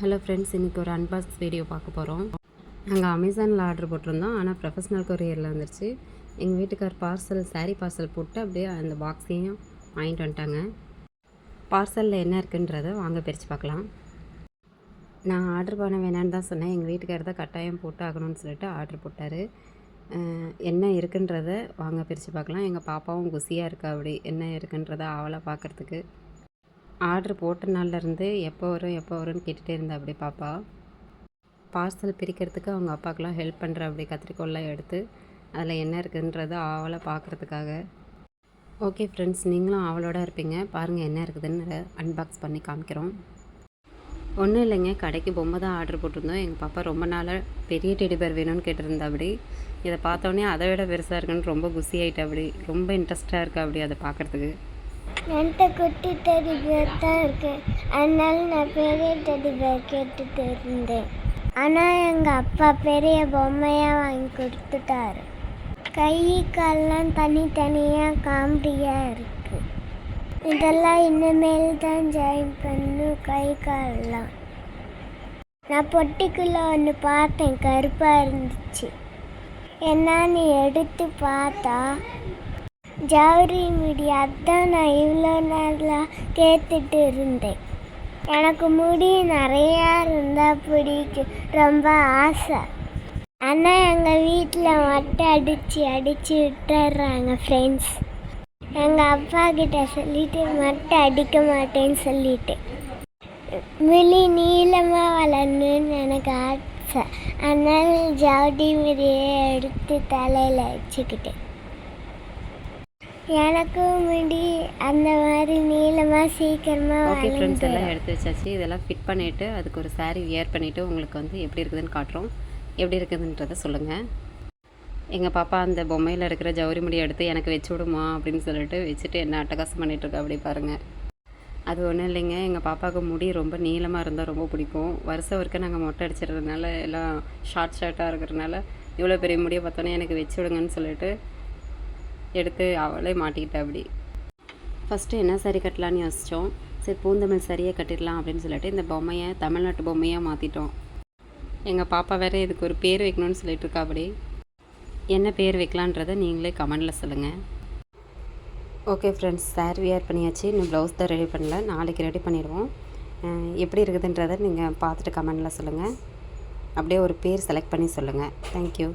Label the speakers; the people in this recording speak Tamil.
Speaker 1: ஹலோ ஃப்ரெண்ட்ஸ் இன்றைக்கி ஒரு அன்பாக்ஸ் வீடியோ பார்க்க போகிறோம் நாங்கள் அமேசானில் ஆர்டர் போட்டிருந்தோம். ஆனால் ப்ரொஃபஷ்னல் கொரியரில் வந்துருச்சு. எங்கள் வீட்டுக்கார் பார்சல் saree பார்சல் போட்டு அப்படியே அந்த பாக்ஸையும் வாங்கிட்டு வந்துட்டாங்க. பார்சலில் என்ன இருக்குன்றதை வாங்க பிரித்து பார்க்கலாம். நான் ஆர்டர் பண்ண வேணான்னு தான் சொன்னேன். எங்கள் வீட்டுக்காரர் தான் கட்டாயம் போட்டு ஆகணும்னு சொல்லிட்டு ஆர்டர் போட்டார். என்ன இருக்குன்றதை வாங்க பிரித்து பார்க்கலாம். எங்கள் பாப்பாவும் குசியாக இருக்கா அப்படி என்ன இருக்குன்றதை அவளை பார்க்குறதுக்கு. ஆர்டர் போட்ட நாள்லேருந்து எப்போ வரும் எப்போ வரும்னு கேட்டுகிட்டே இருந்தா அப்படி பாப்பா. பார்சல் பிரிக்கிறதுக்கு அவங்க அப்பாக்கெலாம் ஹெல்ப் பண்ணுற அப்படி கத்திரிக்கோல்லாம் எடுத்து அதில் என்ன இருக்குன்றத ஆவலை பார்க்குறதுக்காக ஓகே ஃப்ரெண்ட்ஸ் நீங்களும் அவளோட இருப்பீங்க. பாருங்கள் என்ன இருக்குதுன்னு அன்பாக்ஸ் பண்ணி காமிக்கிறோம். ஒன்றும் இல்லைங்க கடைக்கு பொம்மை தான் ஆர்டர் போட்டிருந்தோம். எங்கள் பாப்பா ரொம்ப நாளாக பெரிய டெடிபேர் வேணும்னு கேட்டிருந்தா அப்படி. இதை பார்த்தோன்னே அதை விட பெருசாக இருக்குன்னு ரொம்ப குசி ஆகிட்டா அப்படி. ரொம்ப இன்ட்ரெஸ்டாக இருக்கா அப்படி அதை பார்க்குறதுக்கு
Speaker 2: என்கிட்ட குட்டி டெடி பேர் தான் இருக்கு. அதனால நான் பெரிய டெடி பேர் கேட்டுட்டு இருந்தேன் ஆனால் எங்கள் அப்பா பெரிய பொம்மையாக வாங்கி கொடுத்துட்டாரு. கை கால்லாம் தனித்தனியாக காமெடியாக இருக்குது இதெல்லாம் இனிமேல் தான் ஜாயின் பண்ணும் கை கால்லாம். நான் பொட்டிக்குள்ளே ஒன்று பார்த்தேன் கருப்பாக இருந்துச்சு. என்னன்னு எடுத்து பார்த்தா ஜவுரி முடி அதான் நான் இவ்வளோ நேரம் கேட்டுட்டு இருந்தேன். எனக்கு முடி நிறையா இருந்தால் பிடிக்கும் ரொம்ப ஆசை. ஆனால் எங்கள் வீட்டில் மட்டை அடித்து அடித்து விட்டுறாங்க ஃப்ரெண்ட்ஸ் எங்கள் அப்பா கிட்ட சொல்லிட்டு மட்டை அடிக்க மாட்டேன்னு சொல்லிட்டு. முழி நீளமாக வளரணும்னு எனக்கு ஆசை. அதனால ஜவுடி முடியை எடுத்து தலையில் வச்சுக்கிட்டேன். எனக்கும் முடி அந்த மாதிரி நீளமாக சீக்கிரமாக
Speaker 1: ஓகே ஃப்ரெண்ட்ஸ் எல்லாம் எடுத்து வச்சாச்சு. இதெல்லாம் ஃபிட் பண்ணிவிட்டு அதுக்கு ஒரு saree வியர் பண்ணிவிட்டு உங்களுக்கு வந்து எப்படி இருக்குதுன்னு காட்டுறோம். எப்படி இருக்குதுன்றதை சொல்லுங்கள் எங்கள் பாப்பா அந்த பொம்மையில் இருக்கிற ஜவுரி முடி எடுத்து எனக்கு வச்சு விடுமா அப்படின்னு சொல்லிட்டு வச்சுட்டு என்ன அட்டகாசம் பண்ணிட்டு இருக்கா அப்படி பாருங்கள் அது ஒன்றும் இல்லைங்க. எங்கள் பாப்பாவுக்கு முடி ரொம்ப நீளமாக இருந்தால் ரொம்ப பிடிக்கும். வருஷம் ஒருக்க நாங்கள் மொட்டை அடிச்சிடுறதுனால எல்லாம் ஷார்ட் ஷார்ட்டாக இருக்கிறதுனால இவ்வளோ பெரிய முடியை பார்த்தோன்னே எனக்கு வச்சு விடுங்கன்னு சொல்லிட்டு எடுத்து அவளே மாட்டிக்கிட்டா அப்படி ஃபஸ்ட்டு என்ன சரி கட்டலான்னு யோசித்தோம் சரி பூந்தமிழ் சரியாக கட்டிடலாம் அப்படின்னு சொல்லிட்டு இந்த பொம்மையை தமிழ்நாட்டு பொம்மையாக மாற்றிட்டோம் எங்கள் பாப்பா வேறு இதுக்கு ஒரு பேர் வைக்கணும்னு சொல்லிட்டு இருக்கா அப்படி. என்ன பேர் வைக்கலான்றதை நீங்களே கமெண்டில் சொல்லுங்கள் ஓகே ஃப்ரெண்ட்ஸ் சார் வியர் பண்ணியாச்சு. இன்னும் ப்ளவுஸ் தான் ரெடி பண்ணல. நாளைக்கு ரெடி பண்ணிடுவோம். எப்படி இருக்குதுன்றதை நீங்கள் பார்த்துட்டு கமெண்டில் சொல்லுங்கள் அப்படியே ஒரு பேர் செலக்ட் பண்ணி சொல்லுங்கள் தேங்க்யூ